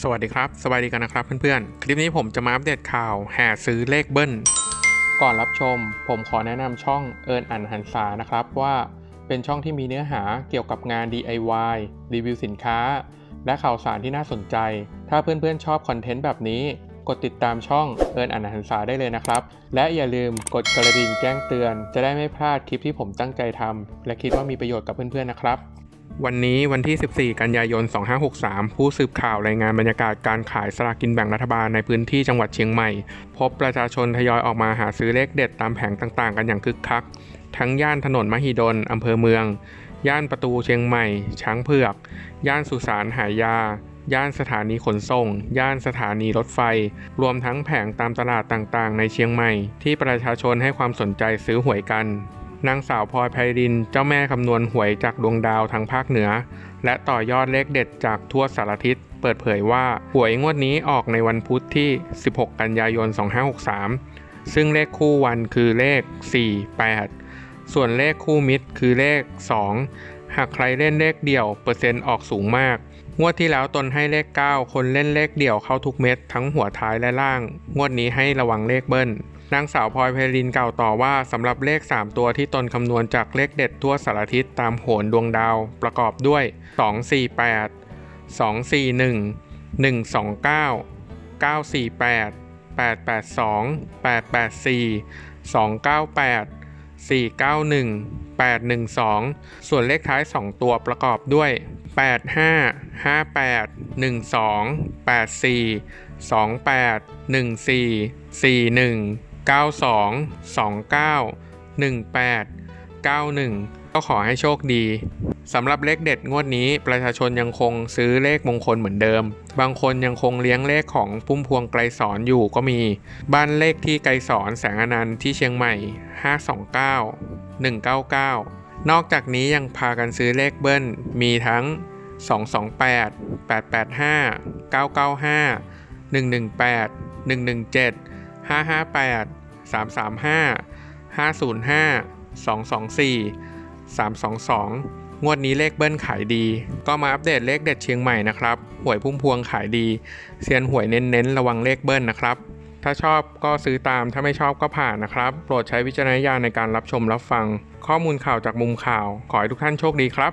สวัสดีครับสวัสดีกันนะครับเพื่อนๆ คลิปนี้ผมจะมาอัปเดตข่าวแห่ซื้อเลขเบิ้ล ก่อนรับชม ผมขอแนะนำช่องเอิญอันหันษานะครับว่าเป็นช่องที่มีเนื้อหาเกี่ยวกับงาน DIY รีวิวสินค้า และข่าวสารที่น่าสนใจ ถ้าเพื่อนๆชอบคอนเทนต์แบบนี้ กดติดตามช่องเอิญอันหันษาได้เลยนะครับ และอย่าลืมกดกระดิ่งแจ้งเตือน จะได้ไม่พลาดคลิปที่ผมตั้งใจทำและคิดว่ามีประโยชน์กับเพื่อนๆนะครับ วันนี้วันที่ 14 กันยายน 2563 ผู้สืบข่าวรายงานบรรยากาศการขายสลากกินแบ่งรัฐบาลในพื้นที่จังหวัดเชียงใหม่ พบประชาชนทยอยออกมาหาซื้อเลขเด็ดตามแผงต่างๆ กันอย่างคึกคัก ทั้งย่านถนนมหิดล อำเภอเมือง ย่านประตูเชียงใหม่ ช้างเผือก ย่านสุสานหายา ย่านสถานีขนส่ง ย่านสถานีรถไฟ รวมทั้งแผงตามตลาดต่างๆ ในเชียงใหม่ ที่ประชาชนให้ความสนใจซื้อหวยกัน นางสาวพลอยไพริน เจ้าแม่คำนวณหวยจากดวงดาวทางภาคเหนือ และต่อยอดเลขเด็ดจากทั่วสารทิศ เปิดเผยว่าหวยงวดนี้ออกในวันพุธที่ 16 กันยายน 2563 ซึ่งเลขคู่วันคือเลข 4 8 ส่วนเลขคู่มิตรคือเลข 2 หากใครเล่นเลขเดี่ยวเปอร์เซ็นต์ออกสูงมาก งวดที่แล้วตนให้เลข 9 คนเล่นเลขเดี่ยวเข้าทุกเม็ดทั้งหัวท้ายและล่าง งวดนี้ให้ระวังเลขเบิ้ล นางสาวพลอยไพรินกล่าวต่อว่าสำหรับเลข 3 ตัวที่ตนคำนวณจากเลขเด็ดทั่วสารทิศตามโหนดวงดาวประกอบด้วย 248 241 129 948 882 884 298 491 812 ส่วนเลขท้าย 2 ตัวประกอบด้วย 85 58 12 84 28 14 41 92 29 18 91 ก็ขอให้โชคดีสำหรับเลขเด็ดงวดนี้ประชาชนยังคงซื้อเลขมงคลเหมือนเดิม บางคนยังคงเลี้ยงเลขของพุ่มพวงไกลสอนอยู่ก็มี บ้านเลขที่ไกลสอนแสงอนันต์ที่เชียงใหม่ 529 199 นอกจากนี้ยังพากันซื้อเลขเบิ้ล มีทั้ง 228 885 995 118 117 558 335 505 224 322 งวดนี้เลขเบิ้ลขายดี ก็มาอัปเดตเลขเด็ดเชียงใหม่นะครับหวยพุ่มพวงขายดีเซียนหวยเน้นๆ ระวังเลขเบิ้ลนะครับถ้าชอบก็ซื้อตามถ้าไม่ชอบก็ผ่านนะครับ โปรดใช้วิจารณญาณในการรับชมรับฟัง ข้อมูลข่าวจากมุมข่าว ขอให้ทุกท่านโชคดีครับ